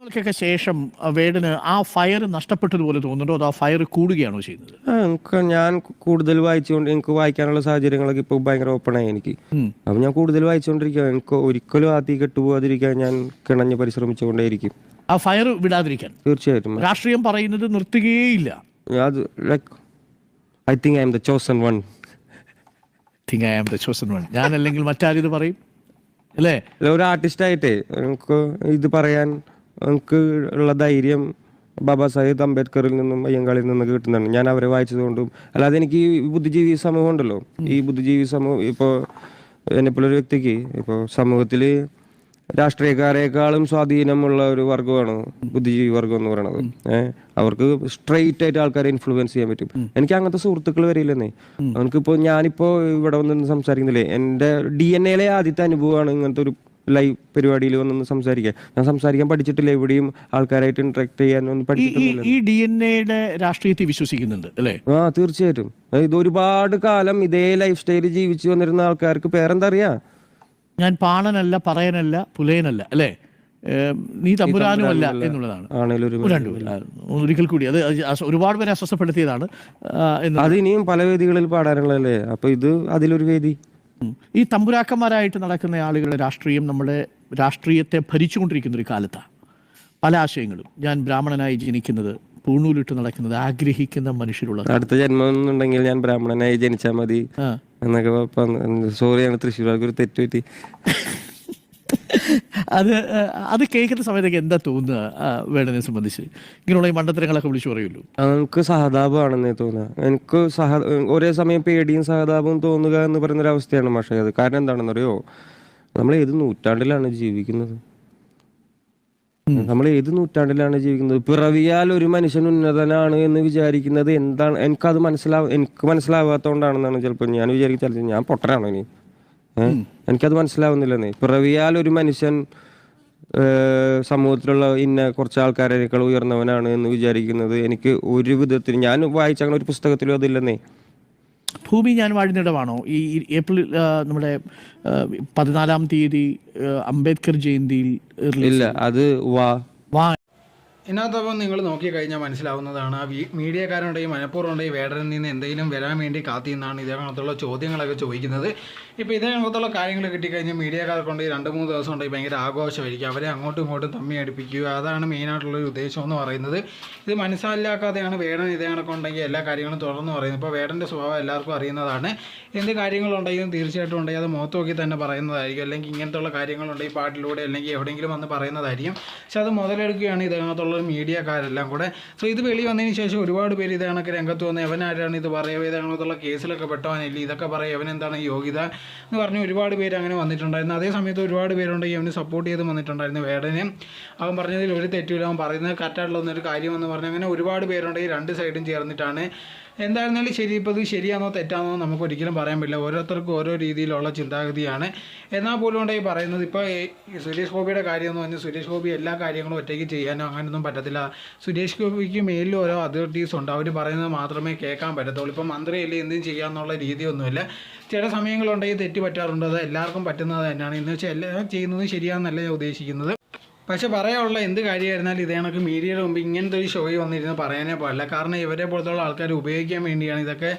ൾക്കൊക്കെ ശേഷം വേടിന് ആ ഫയർ നഷ്ടപ്പെട്ടതുപോലെ തോന്നുന്നുണ്ടോ? അതോ ആ ഫയർ കൂടുകയാണോ ചെയ്യുന്നത്? എനിക്ക് ഞാൻ കൂടുതൽ വായിച്ചുകൊണ്ട് എനിക്ക് വായിക്കാനുള്ള സാഹചര്യങ്ങളൊക്കെ ഇപ്പോൾ ഭയങ്കര ആയി എനിക്ക്. അപ്പൊ ഞാൻ കൂടുതൽ വായിച്ചുകൊണ്ടിരിക്കുക എനിക്ക് ഒരിക്കലും ആ തീ കെട്ടുപോകാതിരിക്കാൻ ഞാൻ കിണഞ്ഞ് പരിശ്രമിച്ചുകൊണ്ടേയിരിക്കും. ആ ഫയർ വിടാതിരിക്കാൻ? തീർച്ചയായിട്ടും. രാഷ്ട്രീയം പറയുന്നത് നിർത്തുകയേയില്ല. അത് like I think I am the chosen one think I am the chosen one ഞാൻ അല്ലെങ്കിൽ മറ്റാരും ഇത് പറയും? അല്ലേ? ഒരു ആർട്ടിസ്റ്റ് ആർട്ടിസ്റ്റായിട്ടേ എനിക്ക് ഇത് പറയാൻ എനിക്ക് ഉള്ള ധൈര്യം ബാബാ സാഹിബ് അംബേദ്കറിൽ നിന്നും അയ്യങ്കാളിൽ നിന്നും കിട്ടുന്നതാണ്. ഞാൻ അവരെ വായിച്ചതുകൊണ്ടും അല്ലാതെ എനിക്ക് ഈ ബുദ്ധിജീവി സമൂഹം ഉണ്ടല്ലോ. ഈ ബുദ്ധിജീവി സമൂഹം ഇപ്പോൾ എന്നെപ്പോലൊരു വ്യക്തിക്ക് ഇപ്പോൾ സമൂഹത്തിൽ രാഷ്ട്രീയക്കാരെക്കാളും സ്വാധീനമുള്ള ഒരു വർഗമാണ് ബുദ്ധിജീവി വർഗം എന്ന് പറയുന്നത് ഏഹ് അവർക്ക് സ്ട്രെയിറ്റ് ആയിട്ട് ആൾക്കാരെ ഇൻഫ്ലുവൻസ് ചെയ്യാൻ പറ്റും. എനിക്ക് അങ്ങനത്തെ സുഹൃത്തുക്കൾ വരില്ലെന്നേ അവനക്കിപ്പോൾ ഞാനിപ്പോ ഇവിടെ വന്ന് സംസാരിക്കുന്നില്ലേ? എന്റെ ഡി എൻ എയിലെ ആദ്യത്തെ അനുഭവമാണ് ഇങ്ങനത്തെ ഒരു ലൈവ് പരിപാടിയിൽ വന്നൊന്ന് സംസാരിക്കാൻ ഞാൻ സംസാരിക്കാൻ പഠിച്ചിട്ടില്ല എവിടെയും ആൾക്കാരായിട്ട് ഇന്ററാക്ട് ചെയ്യാൻ ഒന്നും ഈ പഠിച്ചിട്ടില്ല ഈ ഡി എൻ എയുടെ രാഷ്ട്രീയത്തിൽ വിശ്വസിക്കുന്നുണ്ട് അല്ലേ? ആ തീർച്ചയായിട്ടും. ഇത് ഒരുപാട് കാലം ഇതേ ലൈഫ് സ്റ്റൈൽ ജീവിച്ചു വന്നിരുന്ന ആൾക്കാർക്ക് പേരെന്താ അറിയാ ഞാൻ പാണനല്ല പറയനല്ല പുലയനല്ല അല്ലേ? നീ തമ്പുരാനും അല്ല എന്നുള്ളതാണ്. ഒരിക്കൽ കൂടി. അത് ഒരുപാട് പേരെ അസ്വസ്ഥപ്പെടുത്തിയതാണ് അത് ഇനിയും പല വേദികളിൽ പാടാനുള്ളതല്ലേ? അപ്പൊ ഇത് അതിലൊരു വേദി. ഈ തമ്പുരാക്കന്മാരായിട്ട് നടക്കുന്ന ആളുകളുടെ രാഷ്ട്രീയം നമ്മുടെ രാഷ്ട്രീയത്തെ ഭരിച്ചുകൊണ്ടിരിക്കുന്ന ഒരു കാലത്താണ്. പല ആശയങ്ങളും. ഞാൻ ബ്രാഹ്മണനായി ജനിക്കുന്നത് പൂണൂലിട്ട് നടക്കുന്നത് ആഗ്രഹിക്കുന്ന മനുഷ്യരുള്ള അടുത്ത ജന്മം എന്നുണ്ടെങ്കിൽ ഞാൻ ബ്രാഹ്മണനായി ജനിച്ചാൽ മതി. എന്നൊക്കെ സോറിയാണ് തൃശ്ശൂർക്ക് ഒരു തെറ്റ് പറ്റി. അത് അത് കേൾക്കുന്ന സമയത്തേക്ക് എന്താ തോന്നുക വേണതിനെ സംബന്ധിച്ച്? ഇങ്ങനെയുള്ള ഈ മണ്ടത്തരങ്ങളൊക്കെ വിളിച്ചു പറയുള്ളൂ നമുക്ക് സഹതാപമാണെന്നേ തോന്നുക. എനിക്ക് സഹ ഒരേ സമയം പേടിയും സഹതാപവും തോന്നുക എന്ന് പറയുന്ന അവസ്ഥയാണ് പക്ഷേ അത്. കാരണം എന്താണെന്നറിയോ? നമ്മൾ ഏത് നൂറ്റാണ്ടിലാണ് ജീവിക്കുന്നത്? നമ്മൾ ഏത് നൂറ്റാണ്ടിലാണ് ജീവിക്കുന്നത്? പിറവിയാൽ ഒരു മനുഷ്യൻ ഉന്നതനാണ് എന്ന് വിചാരിക്കുന്നത് എന്താണ്? എനിക്കത് മനസ്സിലാവ എനിക്ക് മനസ്സിലാവാത്തതുകൊണ്ടാണെന്നാണ് ചിലപ്പോൾ ഞാൻ വിചാരിക്കുന്നത് ഞാൻ പൊട്ടനാണോ ഇനി? എനിക്കത് മനസ്സിലാവുന്നില്ലെന്നേ പിറവിയാൽ ഒരു മനുഷ്യൻ സമൂഹത്തിലുള്ള ഇന്ന കുറച്ച് ആൾക്കാരേക്കാൾ ഉയർന്നവനാണ് എന്ന് വിചാരിക്കുന്നത് എനിക്ക് ഒരു വിധത്തിൽ ഞാൻ വായിച്ച അങ്ങനെ ഒരു പുസ്തകത്തിലും അതില്ലെന്നേ ഭൂമി ഞാൻ വാഴുന്നിടമാണോ? ഈ ഏപ്രിൽ നമ്മുടെ പതിനാലാം തീയതി അംബേദ്കർ ജയന്തിയിൽ ഇല്ല അത് വാ. വാ. ഇതിനകത്തപ്പം നിങ്ങൾ നോക്കിക്കഴിഞ്ഞാൽ മനസ്സിലാവുന്നതാണ് ആ മീഡിയക്കാരുണ്ടെങ്കിൽ മനഃപൂർവമുണ്ടെങ്കിൽ വേടനിൽ നിന്ന് എന്തെങ്കിലും വരാൻ വേണ്ടി കാത്തിന്നാണ് ഇതേ കണക്കുള്ള ചോദ്യങ്ങളൊക്കെ ചോദിക്കുന്നത്. ഇപ്പോൾ ഇതേ കണക്കുള്ള കാര്യങ്ങൾ കിട്ടിക്കഴിഞ്ഞാൽ മീഡിയക്കാർക്കുണ്ടെങ്കിൽ രണ്ട് മൂന്ന് ദിവസം ഉണ്ടെങ്കിൽ ഭയങ്കര ആഘോഷമായിരിക്കും. അവരെ അങ്ങോട്ടും ഇങ്ങോട്ടും തമ്മി അടുപ്പിക്കുക. അതാണ് മെയിനായിട്ടുള്ളൊരു ഉദ്ദേശം എന്ന് പറയുന്നത്. ഇത് മനസ്സിലാക്കാതെയാണ് വേടൻ ഇതേ കണക്കുണ്ടെങ്കിൽ എല്ലാ കാര്യങ്ങളും തുടർന്ന് പറയുന്നത്. ഇപ്പോൾ വേടന്റെ സ്വഭാവം എല്ലാവർക്കും അറിയുന്നതാണ്. എന്ത് കാര്യങ്ങളുണ്ടെങ്കിലും തീർച്ചയായിട്ടും ഉണ്ടെങ്കിൽ അത് മുഖത്ത് നോക്കി തന്നെ പറയുന്നതായിരിക്കും. അല്ലെങ്കിൽ ഇങ്ങനത്തുള്ള കാര്യങ്ങളുണ്ടെങ്കിൽ പാട്ടിലൂടെ അല്ലെങ്കിൽ എവിടെയെങ്കിലും വന്ന് പറയുന്നതായിരിക്കും. പക്ഷെ അത് മുതലെടുക്കുകയാണ് ഇതിനകത്തുള്ള മീഡിയക്കാരെല്ലാം കൂടെ. സോ ഇത് വെളി വന്നതിന് ശേഷം ഒരുപാട് പേര് ഇത് കണക്ക് രംഗത്ത് വന്ന് എവനാരാണ് ഇത്? പറയുക ഇതാണെന്നുള്ള കേസിലൊക്കെ പെട്ടവനില്ല? ഇതൊക്കെ പറയുക എവനെന്താണ് യോഗ്യത? എന്ന് പറഞ്ഞ് ഒരുപാട് പേര് അങ്ങനെ വന്നിട്ടുണ്ടായിരുന്നു. അതേ സമയത്ത് ഒരുപാട് പേരുണ്ടെങ്കിൽ അവന് സപ്പോർട്ട് ചെയ്ത് വന്നിട്ടുണ്ടായിരുന്നു വേടനെ. അവൻ പറഞ്ഞതിൽ ഒരു തെറ്റുമില്ല. അവൻ പറയുന്നത് കറക്റ്റായിട്ടുള്ള ഒരു കാര്യമെന്ന് പറഞ്ഞ് അങ്ങനെ ഒരുപാട് പേരുണ്ടെങ്കിൽ രണ്ട് സൈഡും ചേർന്നിട്ടാണ്. എന്തായിരുന്നാലും ശരി ഇപ്പോൾ ഇത് ശരിയാണോ തെറ്റാണോ നമുക്ക് ഒരിക്കലും പറയാൻ പറ്റില്ല. ഓരോരുത്തർക്കും ഓരോ രീതിയിലുള്ള ചിന്താഗതിയാണ്. എന്നാൽ പോലും ഉണ്ടായി പറയുന്നത്? ഇപ്പോൾ സുരേഷ് ഗോപിയുടെ കാര്യം എന്ന് പറഞ്ഞാൽ സുരേഷ് ഗോപി എല്ലാ കാര്യങ്ങളും ഒറ്റയ്ക്ക് ചെയ്യാനോ അങ്ങനെയൊന്നും പറ്റത്തില്ല. സുരേഷ് ഗോപിക്ക് മേലിൽ ഓരോ അതോറിറ്റീസ് ഉണ്ട്. അവർ പറയുന്നത് മാത്രമേ കേൾക്കാൻ പറ്റത്തുള്ളൂ. ഇപ്പോൾ മന്ത്രിയല്ലേ എന്തും ചെയ്യാമെന്നുള്ള രീതിയൊന്നുമില്ല. ചില സമയങ്ങളുണ്ടെങ്കിൽ തെറ്റ് പറ്റാറുണ്ട്. അത് എല്ലാവർക്കും പറ്റുന്നത് തന്നെയാണ്. എന്ന് വെച്ചാൽ എല്ലാം ചെയ്യുന്നത് ശരിയാണെന്നല്ല ഞാൻ ഉദ്ദേശിക്കുന്നത്. പക്ഷെ പറയാനുള്ള എന്ത് കാര്യമായിരുന്നാലും ഇതേ കണക്ക് മീഡിയയുടെ മുമ്പ് ഇങ്ങനത്തെ ഒരു ഷോയിൽ വന്നിരുന്ന് പറയാനേ പാടില്ല. കാരണം ഇവരെ പോലത്തുള്ള ആൾക്കാർ ഉപയോഗിക്കാൻ വേണ്ടിയാണ് ഇതൊക്കെ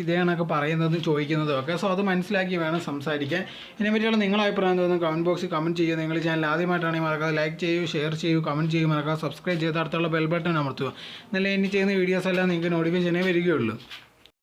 ഇതേ കണക്ക് പറയുന്നതും ചോദിക്കുന്നതും ഒക്കെ. സോ അത് മനസ്സിലാക്കി വേണം സംസാരിക്കാൻ. ഇതിനെ പറ്റിയുള്ള നിങ്ങളുടെ അഭിപ്രായം തോന്നുന്നു കമന്റ് ബോക്സിൽ കമന്റ് ചെയ്യുക. നിങ്ങൾ ചാനൽ ആദ്യമായിട്ടാണെങ്കിൽ മറക്കാതെ ലൈക്ക് ചെയ്യൂ ഷെയർ ചെയ്യൂ കമന്റ് ചെയ്യൂ മറക്കാതെ സബ്സ്ക്രൈബ് ചെയ്ത് അടുത്തുള്ള ബെൽ ബട്ടൺ അമർത്തുക. എന്നാലേ ഇനി ചെയ്യുന്ന വീഡിയോസ് എല്ലാം നിങ്ങൾക്ക് നോട്ടിഫിക്കേഷനേ വരികയുള്ളൂ.